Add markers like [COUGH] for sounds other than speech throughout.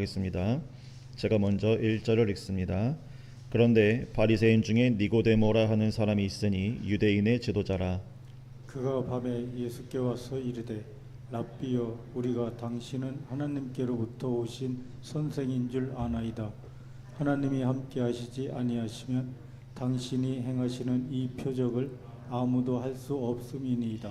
하겠습니다. 제가 먼저 1절을 읽습니다. 그런데 바리새인 중에 니고데모라 하는 사람이 있으니 유대인의 지도자라 그가 밤에 예수께 와서 이르되 랍비여 우리가 당신은 하나님께로부터 오신 선생인 줄 아나이다 하나님이 함께 하시지 아니하시면 당신이 행하시는 이 표적을 아무도 할 수 없음이니이다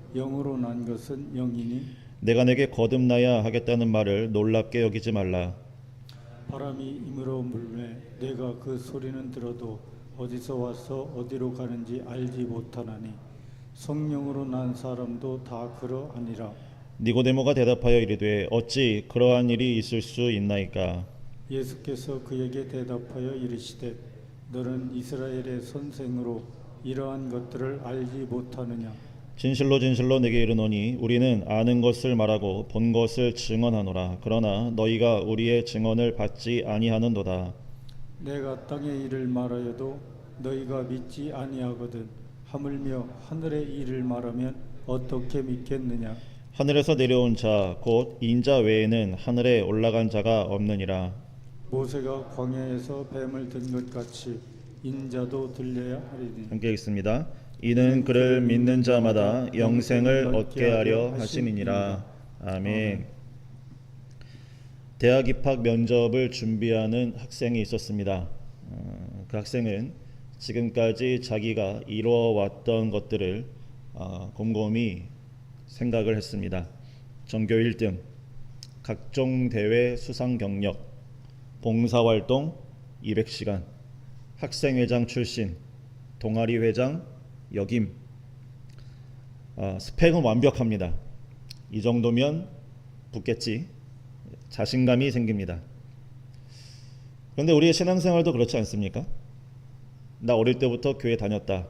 영으로 난 것은 영이니? 내가 내게 거듭나야 하겠다는 말을 놀랍게 여기지 말라. 바람이 임으로 불매 내가 그 소리는 들어도 어디서 와서 어디로 가는지 알지 못하나니 성령으로 난 사람도 다 그러하니라. 니고데모가 대답하여 이르되 어찌 그러한 일이 있을 수 있나이까? 예수께서 그에게 대답하여 이르시되 너는 이스라엘의 선생으로 이러한 것들을 알지 못하느냐 진실로 진실로 내게 이르노니 우리는 아는 것을 말하고 본 것을 증언하노라. 그러나 너희가 우리의 증언을 받지 아니하는도다. 내가 땅의 일을 말하여도 너희가 믿지 아니하거든 하물며 하늘의 일을 말하면 어떻게 믿겠느냐? 하늘에서 내려온 자 곧 인자 외에는 하늘에 올라간 자가 없느니라. 모세가 광야에서 뱀을 든 것 같이 인자도 들려야 하리니. 함께 읽습니다 이는 그를 믿는 자마다 영생을 얻게 하려 하심이니라. 아멘. 대학 입학 면접을 준비하는 학생이 있었습니다. 어, 그 학생은 지금까지 자기가 이루어왔던 것들을 어, 곰곰이 생각을 했습니다. 전교 1등, 각종 대회 수상 경력, 봉사활동 200시간, 학생회장 출신, 동아리 회장 역임. 아, 스펙은 완벽합니다. 이 정도면 붙겠지. 자신감이 생깁니다. 그런데 우리의 신앙생활도 그렇지 않습니까? 나 어릴 때부터 교회 다녔다.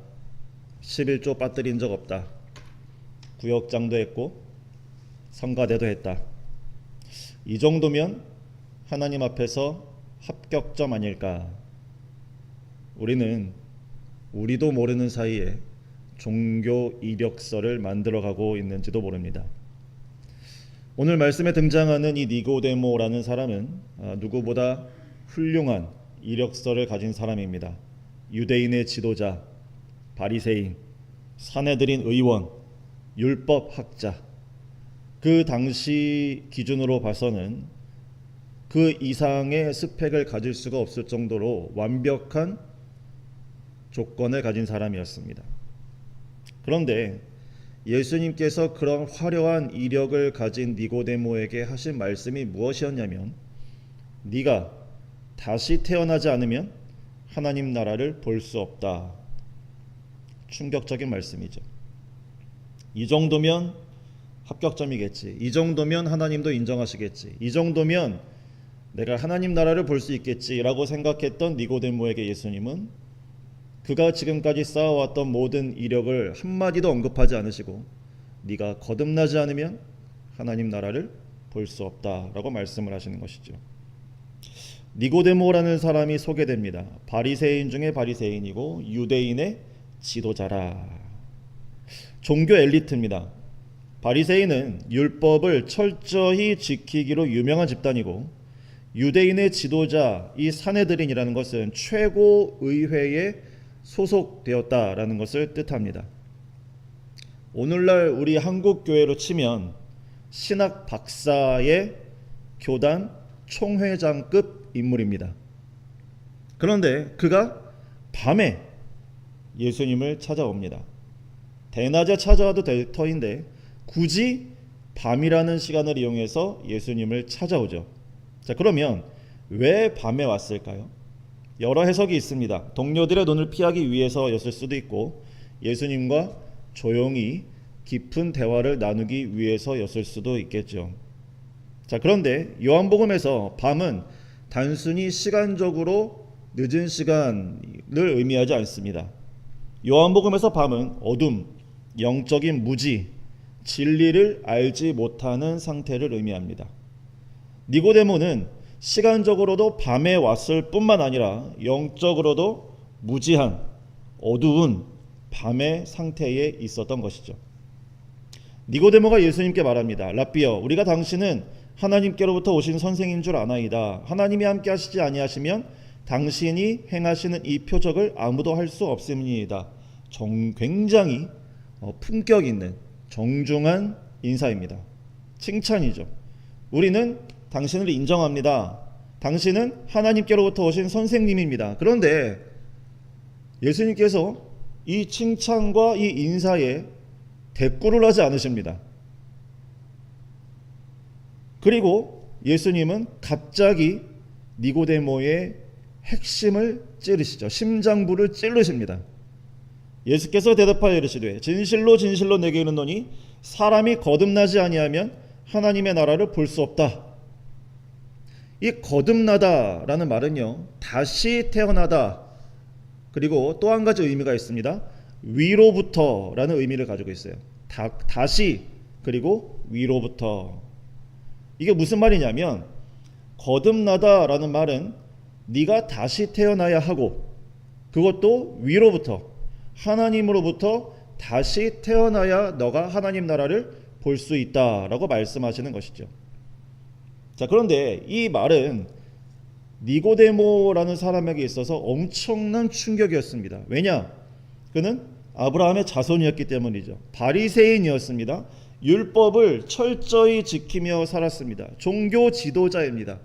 11조 빠뜨린 적 없다. 구역장도 했고 성가대도 했다. 이 정도면 하나님 앞에서 합격점 아닐까? 우리는 우리도 모르는 사이에 종교 이력서를 만들어가고 있는지도 모릅니다. 오늘 말씀에 등장하는 이 니고데모라는 사람은 아, 누구보다 훌륭한 이력서를 가진 사람입니다. 유대인의 지도자, 바리새인, 사내들인 의원, 율법 학자. 그 당시 기준으로 봐서는 그 이상의 스펙을 가질 수가 없을 정도로 완벽한 조건을 가진 사람이었습니다. 그런데 예수님께서 그런 화려한 이력을 가진 니고데모에게 하신 말씀이 무엇이었냐면 네가 다시 태어나지 않으면 하나님 나라를 볼 수 없다. 충격적인 말씀이죠. 이 정도면 합격점이겠지. 이 정도면 하나님도 인정하시겠지. 이 정도면 내가 하나님 나라를 볼 수 있겠지라고 생각했던 니고데모에게 예수님은 그가 지금까지 쌓아왔던 모든 이력을 한마디도 언급하지 않으시고 네가 거듭나지 않으면 하나님 나라를 볼 수 없다라고 말씀을 하시는 것이죠. 니고데모라는 사람이 소개됩니다. 바리새인 중에 바리새인이고 유대인의 지도자라. 종교 엘리트입니다. 바리새인은 율법을 철저히 지키기로 유명한 집단이고 유대인의 지도자 이 사내들인이라는 것은 최고 의회에 소속되었다라는 것을 뜻합니다. 오늘날 우리 한국 교회로 치면 신학 박사의 교단 총회장급 인물입니다. 그런데 그가 밤에 예수님을 찾아옵니다. 대낮에 찾아와도 될 터인데 굳이 밤이라는 시간을 이용해서 예수님을 찾아오죠. 자, 그러면 왜 밤에 왔을까요? 여러 해석이 있습니다. 동료들의 눈을 피하기 위해서였을 수도 있고 예수님과 조용히 깊은 대화를 나누기 위해서였을 수도 있겠죠. 자, 그런데 요한복음에서 밤은 단순히 시간적으로 늦은 시간을 의미하지 않습니다. 요한복음에서 밤은 어둠, 영적인 무지, 진리를 알지 못하는 상태를 의미합니다. 니고데모는 시간적으로도 밤에 왔을 뿐만 아니라 영적으로도 무지한 어두운 밤의 상태에 있었던 것이죠. 니고데모가 예수님께 말합니다. 라비어, 우리가 당신은 하나님께로부터 오신 선생인 줄 아나이다. 하나님이 함께 하시지 아니하시면 당신이 행하시는 이 표적을 아무도 할 수 없음이니이다. 정, 굉장히 어, 품격 있는 정중한 인사입니다. 칭찬이죠. 우리는 당신을 인정합니다. 당신은 하나님께로부터 오신 선생님입니다. 그런데 예수님께서 이 칭찬과 이 인사에 대꾸를 하지 않으십니다. 그리고 예수님은 갑자기 니고데모의 핵심을 찌르시죠. 심장부를 찌르십니다. 예수께서 대답하여 이르시되 진실로 진실로 내게 이르노니 사람이 거듭나지 아니하면 하나님의 나라를 볼 수 없다. 이 거듭나다라는 말은요. 다시 태어나다. 그리고 또 한 가지 의미가 있습니다. 위로부터라는 의미를 가지고 있어요. 다, 다시 그리고 위로부터. 이게 무슨 말이냐면 거듭나다라는 말은 네가 다시 태어나야 하고 그것도 위로부터 하나님으로부터 다시 태어나야 너가 하나님 나라를 볼 수 있다라고 말씀하시는 것이죠. 자, 그런데 이 말은 니고데모라는 사람에게 있어서 엄청난 충격이었습니다. 왜냐? 그는 아브라함의 자손이었기 때문이죠. 바리새인이었습니다. 율법을 철저히 지키며 살았습니다. 종교 지도자입니다.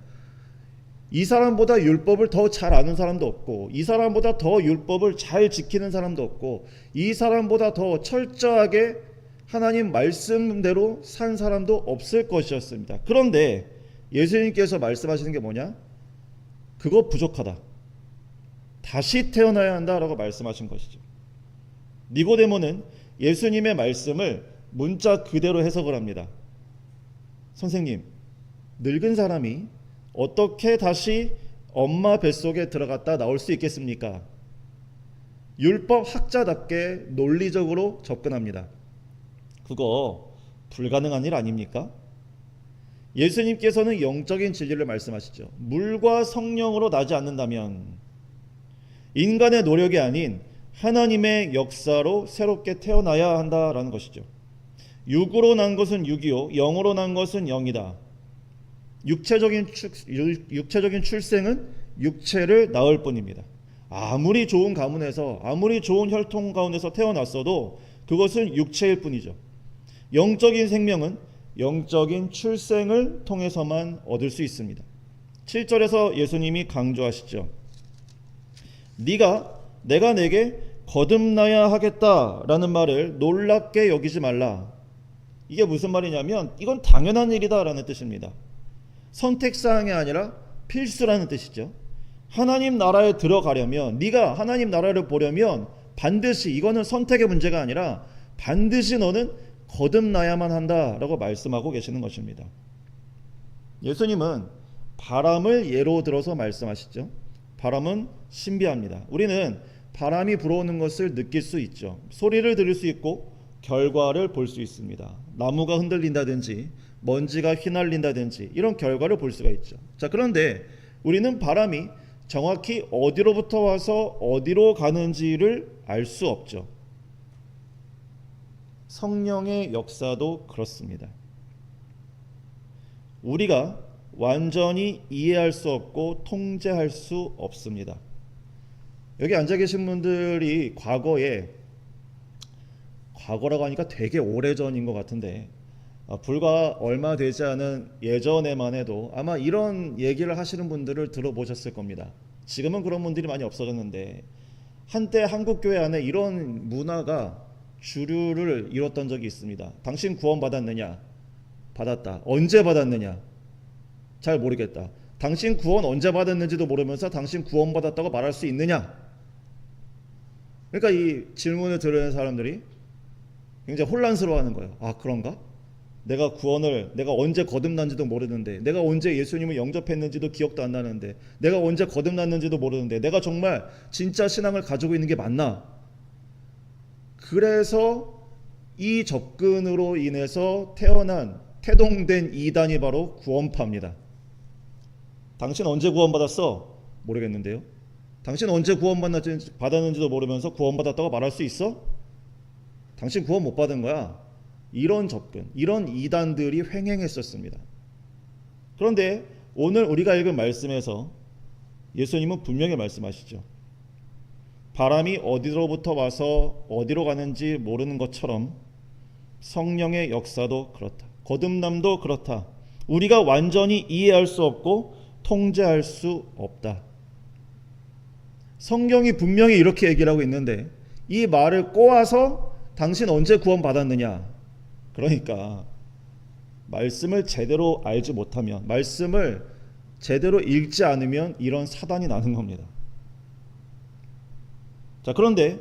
이 사람보다 율법을 더 잘 아는 사람도 없고 이 사람보다 더 율법을 잘 지키는 사람도 없고 이 사람보다 더 철저하게 하나님 말씀대로 산 사람도 없을 것이었습니다. 그런데 예수님께서 말씀하시는 게 뭐냐? 그거 부족하다. 다시 태어나야 한다라고 말씀하신 것이죠. 니고데모는 예수님의 말씀을 문자 그대로 해석을 합니다. 선생님, 늙은 사람이 어떻게 다시 엄마 뱃속에 들어갔다 나올 수 있겠습니까? 율법 학자답게 논리적으로 접근합니다. 그거 불가능한 일 아닙니까? 예수님께서는 영적인 진리를 말씀하시죠. 물과 성령으로 나지 않는다면 인간의 노력이 아닌 하나님의 역사로 새롭게 태어나야 한다라는 것이죠. 육으로 난 것은 육이요, 영으로 난 것은 영이다. 육체적인 출, 육체적인 출생은 육체를 낳을 뿐입니다. 아무리 좋은 가문에서 아무리 좋은 혈통 가운데서 태어났어도 그것은 육체일 뿐이죠. 영적인 생명은 영적인 출생을 통해서만 얻을 수 있습니다. 7절에서 예수님이 강조하시죠. 네가 내가 내게 거듭나야 하겠다라는 말을 놀랍게 여기지 말라. 이게 무슨 말이냐면 이건 당연한 일이다라는 뜻입니다. 선택 사항이 아니라 필수라는 뜻이죠. 하나님 나라에 들어가려면 네가 하나님 나라를 보려면 반드시 이거는 선택의 문제가 아니라 반드시 너는 거듭나야만 한다라고 말씀하고 계시는 것입니다. 예수님은 바람을 예로 들어서 말씀하시죠. 바람은 신비합니다. 우리는 바람이 불어오는 것을 느낄 수 있죠. 소리를 들을 수 있고 결과를 볼 수 있습니다. 나무가 흔들린다든지 먼지가 휘날린다든지 이런 결과를 볼 수가 있죠. 자, 그런데 우리는 바람이 정확히 어디로부터 와서 어디로 가는지를 알 수 없죠. 성령의 역사도 그렇습니다. 우리가 완전히 이해할 수 없고 통제할 수 없습니다. 여기 앉아 계신 분들이 과거에 과거라고 하니까 되게 오래전인 것 같은데 아, 불과 얼마 되지 않은 예전에만 해도 아마 이런 얘기를 하시는 분들을 들어보셨을 겁니다. 지금은 그런 분들이 많이 없어졌는데 한때 한국 교회 안에 이런 문화가 주류를 이뤘던 적이 있습니다. 당신 구원 받았느냐? 받았다. 언제 받았느냐? 잘 모르겠다. 당신 구원 언제 받았는지도 모르면서 당신 구원 받았다고 말할 수 있느냐? 그러니까 이 질문을 들으는 사람들이 굉장히 혼란스러워하는 거예요. 아 그런가? 내가 구원을 내가 언제 거듭난지도 모르는데 내가 언제 예수님을 영접했는지도 기억도 안 나는데 내가 언제 거듭났는지도 모르는데 내가 정말 진짜 신앙을 가지고 있는 게 맞나? 그래서 이 접근으로 인해서 태어난 태동된 이단이 바로 구원파입니다. 당신 언제 구원받았어? 모르겠는데요. 당신 언제 구원받았는지 받았는지도 모르면서 구원받았다고 말할 수 있어? 당신 구원 못 받은 거야. 이런 접근, 이런 이단들이 횡행했었습니다. 그런데 오늘 우리가 읽은 말씀에서 예수님은 분명히 말씀하시죠. 바람이 어디로부터 와서 어디로 가는지 모르는 것처럼 성령의 역사도 그렇다. 거듭남도 그렇다. 우리가 완전히 이해할 수 없고 통제할 수 없다. 성경이 분명히 이렇게 얘기를 하고 있는데 이 말을 꼬아서 당신 언제 구원 받았느냐? 그러니까 말씀을 제대로 알지 못하면 말씀을 제대로 읽지 않으면 이런 사단이 나는 겁니다. 자, 그런데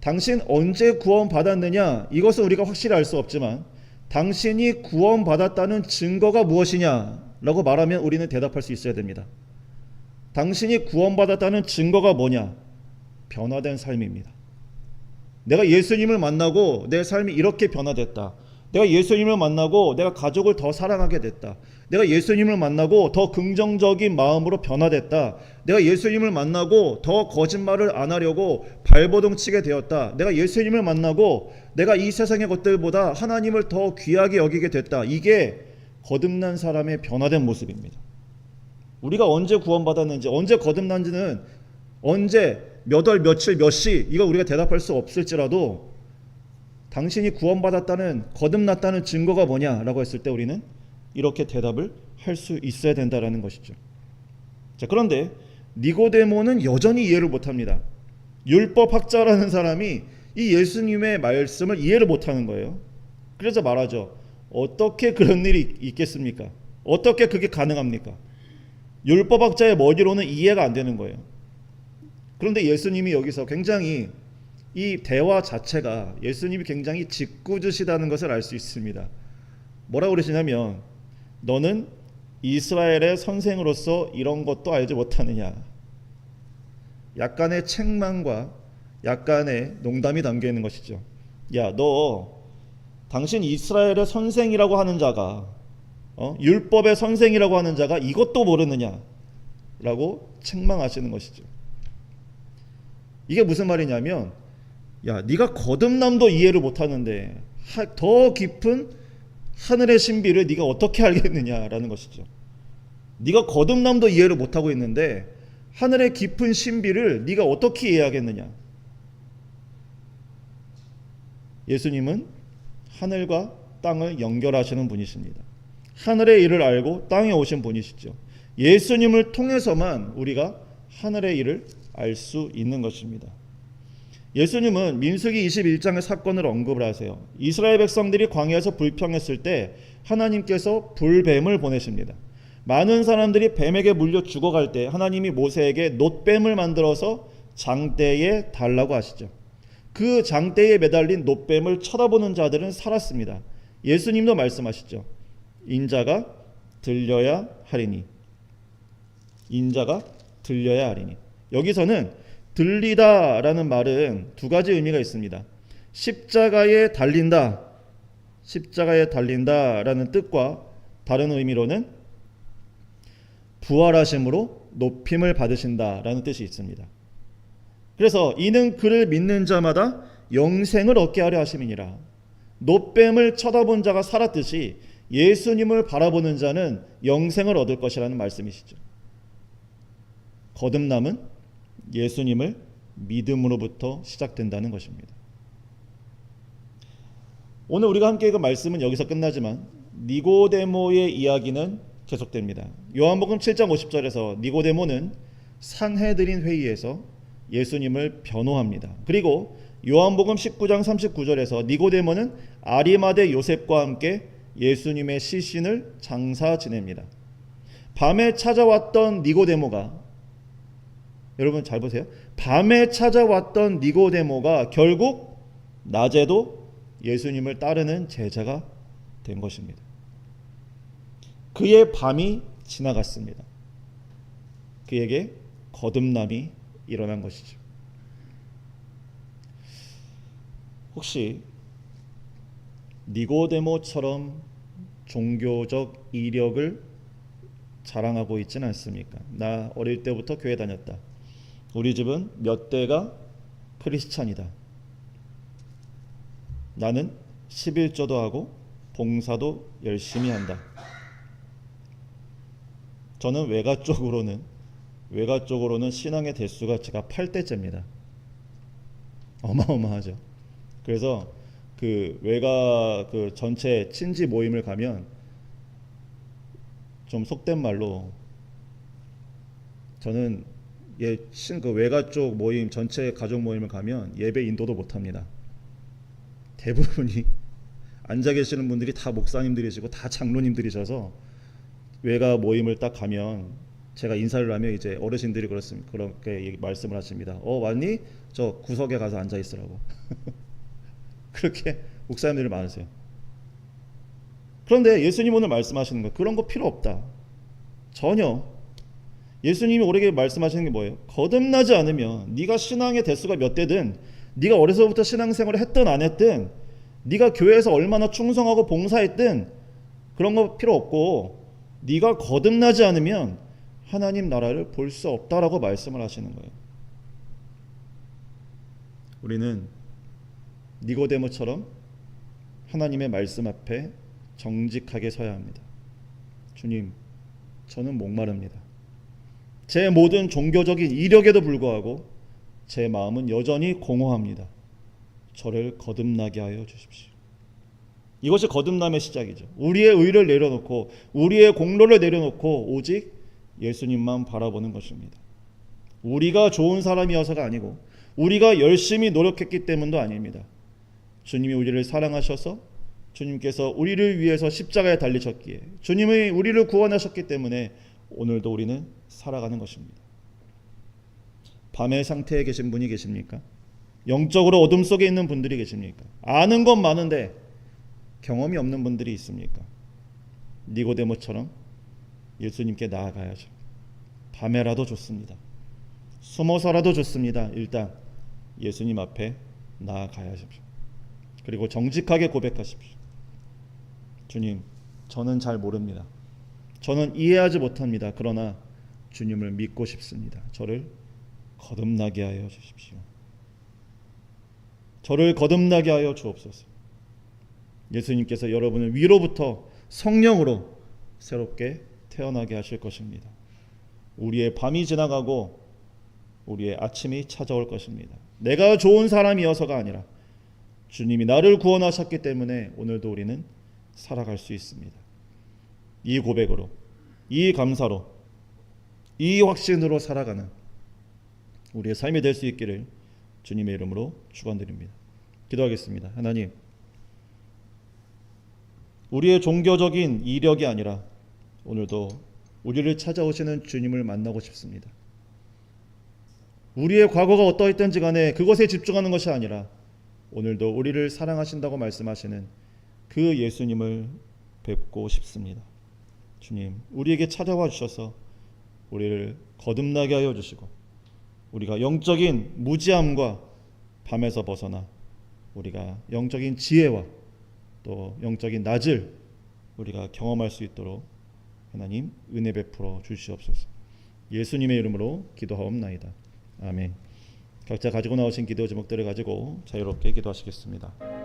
당신 언제 구원 받았느냐? 이것은 우리가 확실히 알 수 없지만 당신이 구원 받았다는 증거가 무엇이냐 라고 말하면 우리는 대답할 수 있어야 됩니다. 당신이 구원받았다는 증거가 뭐냐? 변화된 삶입니다. 내가 예수님을 만나고 내 삶이 이렇게 변화됐다. 내가 예수님을 만나고 내가 가족을 더 사랑하게 됐다. 내가 예수님을 만나고 더 긍정적인 마음으로 변화됐다. 내가 예수님을 만나고 더 거짓말을 안 하려고 발버둥 치게 되었다. 내가 예수님을 만나고 내가 이 세상의 것들보다 하나님을 더 귀하게 여기게 됐다. 이게 거듭난 사람의 변화된 모습입니다. 우리가 언제 구원받았는지 언제 거듭난지는 언제 몇 월 며칠 몇 시 이거 우리가 대답할 수 없을지라도 당신이 구원받았다는 거듭났다는 증거가 뭐냐라고 했을 때 우리는 이렇게 대답을 할 수 있어야 된다라는 것이죠. 자, 그런데 니고데모는 여전히 이해를 못 합니다. 율법 학자라는 사람이 이 예수님의 말씀을 이해를 못 하는 거예요. 그래서 말하죠. 어떻게 그런 일이 있겠습니까? 어떻게 그게 가능합니까? 율법학자의 머리로는 이해가 안 되는 거예요. 그런데 예수님이 여기서 굉장히 이 대화 자체가 예수님이 굉장히 짓궂으시다는 것을 알 수 있습니다. 뭐라고 그러시냐면 너는 이스라엘의 선생으로서 이런 것도 알지 못하느냐. 약간의 책망과 약간의 농담이 담겨 있는 것이죠. 야, 너 당신 이스라엘의 선생이라고 하는 자가 어? 율법의 선생이라고 하는 자가 이것도 모르느냐라고 책망하시는 것이죠. 이게 무슨 말이냐면 야, 네가 거듭남도 이해를 못 하는데 하, 더 깊은 하늘의 신비를 네가 어떻게 알겠느냐라는 것이죠. 네가 거듭남도 이해를 못 하고 있는데 하늘의 깊은 신비를 네가 어떻게 이해하겠느냐? 예수님은 하늘과 땅을 연결하시는 분이십니다. 하늘의 일을 알고 땅에 오신 분이시죠. 예수님을 통해서만 우리가 하늘의 일을 알 수 있는 것입니다. 예수님은 민수기 21장의 사건을 언급을 하세요. 이스라엘 백성들이 광야에서 불평했을 때 하나님께서 불뱀을 보내십니다. 많은 사람들이 뱀에게 물려 죽어갈 때 하나님이 모세에게 놋뱀을 만들어서 장대에 달라고 하시죠. 그 장대에 매달린 놋뱀을 쳐다보는 자들은 살았습니다. 예수님도 말씀하시죠. 인자가 들려야 하리니. 인자가 들려야 하리니. 여기서는 들리다 라는 말은 두 가지 의미가 있습니다. 십자가에 달린다. 십자가에 달린다 라는 뜻과 다른 의미로는 부활하심으로 높임을 받으신다 라는 뜻이 있습니다. 그래서 이는 그를 믿는 자마다 영생을 얻게 하려 하심이니라. 노뱀을 쳐다본 자가 살았듯이 예수님을 바라보는 자는 영생을 얻을 것이라는 말씀이시죠. 거듭남은 예수님을 믿음으로부터 시작된다는 것입니다. 오늘 우리가 함께 읽은 말씀은 여기서 끝나지만 니고데모의 이야기는 계속됩니다. 요한복음 7장 50절에서 니고데모는 상해드린 회의에서 예수님을 변호합니다. 그리고 요한복음 19장 39절에서 니고데모는 아리마대 요셉과 함께 예수님의 시신을 장사 지냅니다. 밤에 찾아왔던 니고데모가 여러분 잘 보세요. 밤에 찾아왔던 니고데모가 결국 낮에도 예수님을 따르는 제자가 된 것입니다. 그의 밤이 지나갔습니다. 그에게 거듭남이 일어난 것이죠. 혹시 니고데모처럼 종교적 이력을 자랑하고 있지는 않습니까? 나 어릴 때부터 교회 다녔다. 우리 집은 몇 대가 크리스찬이다. 나는 11조도 하고 봉사도 열심히 한다. 저는 외가 쪽으로는 외가 쪽으로는 신앙의 대수가 제가 8대째입니다. 어마어마하죠. 그래서 그 외가 그 전체 친지 모임을 가면 좀 속된 말로 저는 예친그 외가 쪽 모임 전체 가족 모임을 가면 예배 인도도 못 합니다. 대부분이 [LAUGHS] 앉아 계시는 분들이 다 목사님들이시고 다 장로님들이셔서 외가 모임을 딱 가면 제가 인사를 하면 이제 어르신들이 그렇습니다. 그렇게 말씀을 하십니다. 어 왔니? 저 구석에 가서 앉아 있으라고. [LAUGHS] 그렇게 목사님들이 많으세요. 그런데 예수님 오늘 말씀하시는 거 그런 거 필요 없다. 전혀. 예수님이 우리에게 말씀하시는 게 뭐예요? 거듭나지 않으면 네가 신앙의 대수가 몇 대든 네가 어려서부터 신앙생활을 했든 안 했든 네가 교회에서 얼마나 충성하고 봉사했든 그런 거 필요 없고 네가 거듭나지 않으면 하나님 나라를 볼 수 없다라고 말씀을 하시는 거예요. 우리는 니고데모처럼 하나님의 말씀 앞에 정직하게 서야 합니다. 주님, 저는 목마릅니다. 제 모든 종교적인 이력에도 불구하고 제 마음은 여전히 공허합니다. 저를 거듭나게 하여 주십시오. 이것이 거듭남의 시작이죠. 우리의 의를 내려놓고 우리의 공로를 내려놓고 오직 예수님만 바라보는 것입니다. 우리가 좋은 사람이어서가 아니고 우리가 열심히 노력했기 때문도 아닙니다. 주님이 우리를 사랑하셔서 주님께서 우리를 위해서 십자가에 달리셨기에 주님이 우리를 구원하셨기 때문에 오늘도 우리는 살아가는 것입니다. 밤의 상태에 계신 분이 계십니까? 영적으로 어둠 속에 있는 분들이 계십니까? 아는 건 많은데 경험이 없는 분들이 있습니까? 니고데모처럼 예수님께 나아가야죠. 밤에라도 좋습니다. 숨어서라도 좋습니다. 일단 예수님 앞에 나아가야죠. 그리고 정직하게 고백하십시오. 주님, 저는 잘 모릅니다. 저는 이해하지 못합니다. 그러나 주님을 믿고 싶습니다. 저를 거듭나게 하여 주십시오. 저를 거듭나게 하여 주옵소서. 예수님께서 여러분을 위로부터 성령으로 새롭게 태어나게 하실 것입니다. 우리의 밤이 지나가고 우리의 아침이 찾아올 것입니다. 내가 좋은 사람이어서가 아니라 주님이 나를 구원하셨기 때문에 오늘도 우리는 살아갈 수 있습니다. 이 고백으로, 이 감사로, 이 확신으로 살아가는 우리의 삶이 될 수 있기를 주님의 이름으로 축원드립니다. 기도하겠습니다. 하나님, 우리의 종교적인 이력이 아니라 오늘도 우리를 찾아오시는 주님을 만나고 싶습니다. 우리의 과거가 어떠했든지 간에 그것에 집중하는 것이 아니라 오늘도 우리를 사랑하신다고 말씀하시는 그 예수님을 뵙고 싶습니다. 주님, 우리에게 찾아와 주셔서 우리를 거듭나게 하여 주시고 우리가 영적인 무지함과 밤에서 벗어나 우리가 영적인 지혜와 또 영적인 낮을 우리가 경험할 수 있도록 하나님 은혜 베풀어 주시옵소서. 예수님의 이름으로 기도하옵나이다. 아멘. 각자 가지고 나오신 기도 제목들을 가지고 자유롭게 기도하시겠습니다.